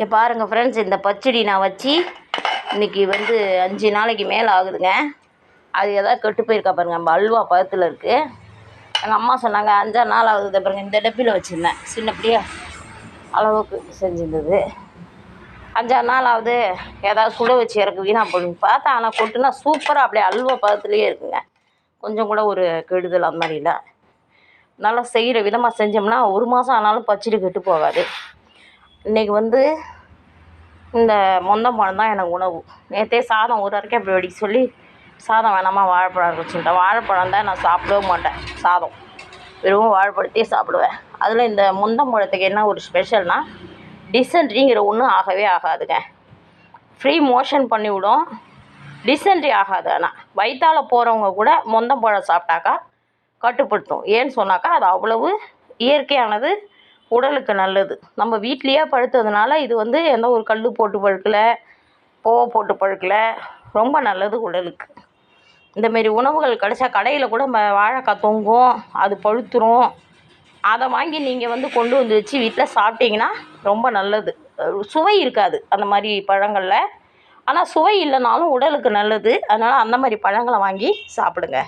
இங்கே பாருங்கள் ஃப்ரெண்ட்ஸ் இந்த பச்சடி நான் வச்சு இன்றைக்கி வந்து அஞ்சு நாளைக்கு மேலே ஆகுதுங்க. அது எதாவது கெட்டு போயிருக்கா பாருங்கள் நம்ம அல்வா பதத்தில் இருக்குது எங்கள் அம்மா சொன்னாங்க அஞ்சாறு நாள் ஆகுது. பாருங்கள் இந்த டப்பியில் வச்சுருந்தேன். பிள்ளையா அளவுக்கு செஞ்சிருந்தது. அஞ்சாறு நாள் ஆகுது. ஏதாவது சுட வச்சு இறக்கு வீணாக போடுங்க பார்த்தா ஆனால் கொட்டுனா சூப்பராக அப்படியே அல்வா பதத்துலேயே இருக்குங்க. கொஞ்சம் கூட ஒரு கெடுதல் அந்த மாதிரி இல்லை. நல்லா செய்கிற விதமாக செஞ்சோம்னா ஒரு மாதம் ஆனாலும் பச்சடி கெட்டு போகாது. இன்றைக்கி வந்து இந்த மொந்தம்பழம் தான் எனக்கு உணவு. நேற்றே சாதம் ஒரு அரைக்கை அப்படி வெடிக்க சொல்லி சாதம் வேணாமா வாழைப்பழம் வச்சுக்கிட்டேன் வாழைப்பழம் தான் நான் சாப்பிடவே மாட்டேன் சாதம். வெறும் வாழைப்பழத்தையே சாப்பிடுவேன். அதில் இந்த முந்தம்பழத்துக்கு என்ன ஒரு ஸ்பெஷல்னால் டிசென்ட்ரிங்கிற ஒன்றும் ஆகவே ஆகாதுங்க. ஃப்ரீ மோஷன் பண்ணிவிடும் டிசென்ட்ரி ஆகாது ஆனால் வயிற்றால் போகிறவங்க கூட மொந்தம்பழம் சாப்பிட்டாக்கா கட்டுப்படுத்தும். ஏன்னு சொன்னாக்கா அது அவ்வளவு இயற்கையானது உடலுக்கு நல்லது. நம்ம வீட்லேயே பழுத்ததுனால இது வந்து எந்த ஒரு கல் போட்டு பழுக்கலை கோவ போட்டு பழுக்கலை ரொம்ப நல்லது உடலுக்கு. இந்தமாரி உணவுகள் கிடச்சா கடையில் கூட வாழைக்காய் தொங்கும் அது பழுத்துரும். அதை வாங்கி நீங்கள் வந்து கொண்டு வந்து வச்சு வீட்டில் சாப்பிட்டீங்கன்னா ரொம்ப நல்லது. சுவை இருக்காது அந்த மாதிரி பழங்களில். ஆனால் சுவை இல்லைனாலும் உடலுக்கு நல்லது. அதனால் அந்த மாதிரி பழங்களை வாங்கி சாப்பிடுங்க.